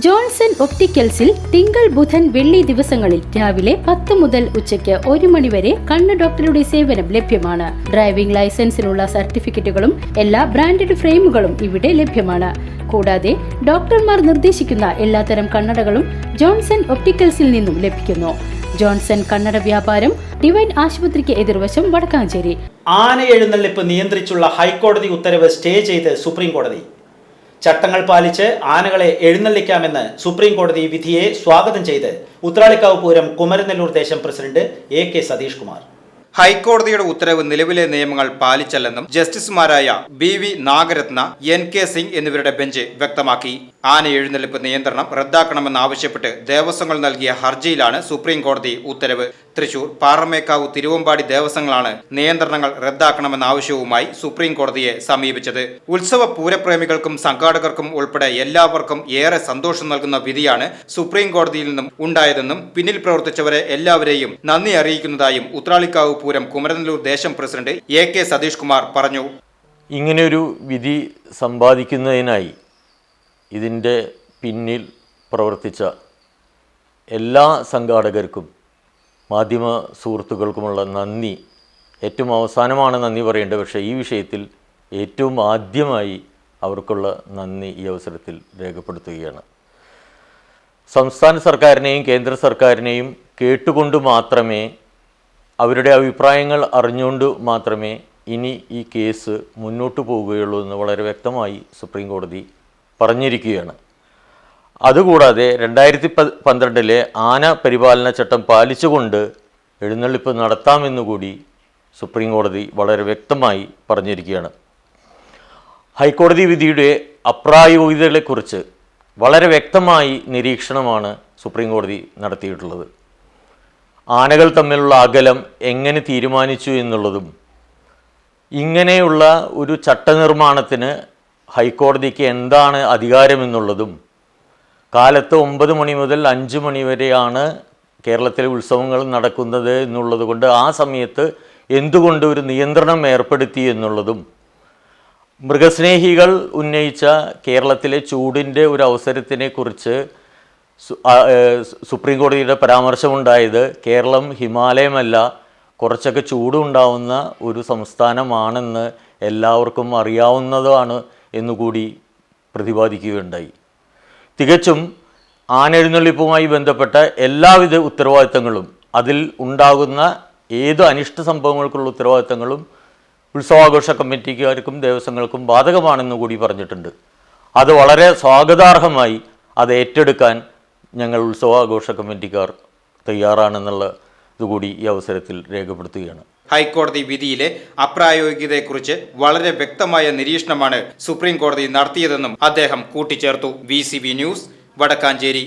Johnson ഒപ്റ്റിക്കൽസിൽ തിങ്കൾ ബുധൻ വെള്ളി ദിവസങ്ങളിൽ രാവിലെ പത്ത് മുതൽ ഉച്ചയ്ക്ക് ഒരു മണിവരെ കണ്ണ് ഡോക്ടറുടെ സേവനം ലഭ്യമാണ്. ഡ്രൈവിംഗ് ലൈസൻസിനുള്ള സർട്ടിഫിക്കറ്റുകളും എല്ലാ ബ്രാൻഡഡ് ഫ്രെയിമുകളും ഇവിടെ ലഭ്യമാണ്. കൂടാതെ ഡോക്ടർമാർ നിർദ്ദേശിക്കുന്ന എല്ലാത്തരം കണ്ണടകളും ജോൺസൺ ഒപ്റ്റിക്കൽസിൽ നിന്നും ലഭിക്കുന്നു. ജോൺസൺ കണ്ണട വ്യാപാരം ഡിവൈൻ ആശുപത്രിക്ക് എതിർവശം വടക്കാഞ്ചേരി. ആന എഴുന്നള്ളിപ്പ് നിയന്ത്രിച്ചുള്ള ഹൈക്കോടതി ഉത്തരവ് സ്റ്റേ ചെയ്ത് സുപ്രീം കോടതി ചട്ടങ്ങൾ പാലിച്ച് ആനകളെ എഴുന്നള്ളിക്കാമെന്ന് സുപ്രീം കോടതി വിധിയെ സ്വാഗതം ചെയ്ത് ഉത്രാളിക്കാവ് പൂരം കുമരനെല്ലൂർ ദേശം president A K Satheesh Kumar ഹൈക്കോടതിയുടെ ഉത്തരവ് നിലവിലെ നിയമങ്ങൾ പാലിച്ചല്ലെന്നും ജസ്റ്റിസുമാരായ B V Nagarathna N K Singh എന്നിവരുടെ ബെഞ്ച് വ്യക്തമാക്കി. ആന എഴുന്നള്ളിപ്പ് നിയന്ത്രണം റദ്ദാക്കണമെന്നാവശ്യപ്പെട്ട് ദേവസ്വങ്ങൾ നൽകിയ ഹർജിയിലാണ് സുപ്രീം കോടതി ഉത്തരവ്. തൃശൂർ പാറമേക്കാവ് തിരുവമ്പാടി ദേവസ്വങ്ങളാണ് നിയന്ത്രണങ്ങൾ റദ്ദാക്കണമെന്ന ആവശ്യവുമായി സുപ്രീം കോടതിയെ സമീപിച്ചത്. ഉത്സവ പൂരപ്രേമികൾക്കും സംഘാടകർക്കും ഉൾപ്പെടെ എല്ലാവർക്കും ഏറെ സന്തോഷം നൽകുന്ന വിധിയാണ് സുപ്രീം കോടതിയിൽ നിന്നും ഉണ്ടായതെന്നും പിന്നിൽ പ്രവർത്തിച്ചവരെ എല്ലാവരെയും നന്ദി അറിയിക്കുന്നതായും ഉത്രാളിക്കാവ് പൂരം കുമരനല്ലൂർ ദേശം president A K Satheesh Kumar പറഞ്ഞു. ഇങ്ങനെയൊരു വിധി സമ്പാദിക്കുന്നതിനായി ഇതിന്റെ പിന്നിൽ പ്രവർത്തിച്ച എല്ലാ സംഘാടകർക്കും മാധ്യമ സുഹൃത്തുക്കൾക്കുമുള്ള നന്ദി. ഏറ്റവും അവസാനമാണ് നന്ദി പറയേണ്ടത്. പക്ഷേ ഈ വിഷയത്തിൽ ഏറ്റവും ആദ്യമായി അവർക്കുള്ള നന്ദി ഈ അവസരത്തിൽ രേഖപ്പെടുത്തുകയാണ്. സംസ്ഥാന സർക്കാരിനെയും കേന്ദ്ര സർക്കാരിനെയും കേട്ടുകൊണ്ട് മാത്രമേ അവരുടെ അഭിപ്രായങ്ങൾ അറിഞ്ഞുകൊണ്ട് മാത്രമേ ഇനി ഈ കേസ് മുന്നോട്ട് പോവുകയുള്ളൂ എന്ന് വളരെ വ്യക്തമായി സുപ്രീം കോടതി പറഞ്ഞിരിക്കുകയാണ്. അതുകൂടാതെ രണ്ടായിരത്തി പന്ത്രണ്ടിലെ ആന പരിപാലന ചട്ടം പാലിച്ചുകൊണ്ട് എഴുന്നള്ളിപ്പ് നടത്താമെന്നുകൂടി സുപ്രീം കോടതി വളരെ വ്യക്തമായി പറഞ്ഞിരിക്കുകയാണ്. ഹൈക്കോടതി വിധിയുടെ അപ്രായോഗികതകളെക്കുറിച്ച് വളരെ വ്യക്തമായി നിരീക്ഷണമാണ് സുപ്രീം കോടതി നടത്തിയിട്ടുള്ളത്. ആനകൾ തമ്മിലുള്ള അകലം എങ്ങനെ തീരുമാനിച്ചു എന്നുള്ളതും ഇങ്ങനെയുള്ള ഒരു ചട്ടനിർമ്മാണത്തിന് ഹൈക്കോടതിക്ക് എന്താണ് അധികാരമെന്നുള്ളതും കാലത്ത് ഒമ്പത് മണി മുതൽ അഞ്ച് മണി വരെയാണ് കേരളത്തിലെ ഉത്സവങ്ങൾ നടക്കുന്നത് എന്നുള്ളത് കൊണ്ട് ആ സമയത്ത് എന്തുകൊണ്ട് ഒരു നിയന്ത്രണം ഏർപ്പെടുത്തി എന്നുള്ളതും മൃഗസ്നേഹികൾ ഉന്നയിച്ച കേരളത്തിലെ ചൂടിന്റെ ഒരു അവസരത്തിനെ കുറിച്ച് സു- ആ, ഏഹ്, സുപ്രീം കോടതിയുടെ പരാമർശമുണ്ടായത് കേരളം ഹിമാലയമല്ല കുറച്ചൊക്കെ ചൂടുണ്ടാവുന്ന ഒരു സംസ്ഥാനമാണെന്ന് എല്ലാവർക്കും അറിയാവുന്നതാണ് എന്നുകൂടി പ്രതിപാദിക്കുകയുണ്ടായി. തികച്ചും ആനെഴുന്നള്ളിപ്പുമായി ബന്ധപ്പെട്ട എല്ലാവിധ ഉത്തരവാദിത്തങ്ങളും അതിൽ ഉണ്ടാകുന്ന ഏത് അനിഷ്ട സംഭവങ്ങൾക്കുള്ള ഉത്തരവാദിത്തങ്ങളും ഉത്സവാഘോഷ കമ്മിറ്റിക്കാർക്കും ദേവസ്വങ്ങൾക്കും ബാധകമാണെന്ന് കൂടി പറഞ്ഞിട്ടുണ്ട്. അത് വളരെ സ്വാഗതാർഹമായി അത് ഏറ്റെടുക്കാൻ ഞങ്ങൾ ഉത്സവാഘോഷ കമ്മിറ്റിക്കാർ തയ്യാറാണെന്നുള്ള ഇതുകൂടി ഈ അവസരത്തിൽ രേഖപ്പെടുത്തുകയാണ്. ഹൈക്കോടതി വിധിയിലെ അപ്രായോഗികതയെക്കുറിച്ച് വളരെ വ്യക്തമായ നിരീക്ഷണമാണ് സുപ്രീം കോടതി നടത്തിയതെന്നും അദ്ദേഹം കൂട്ടിച്ചേർത്തു. V news Vadakkanchery.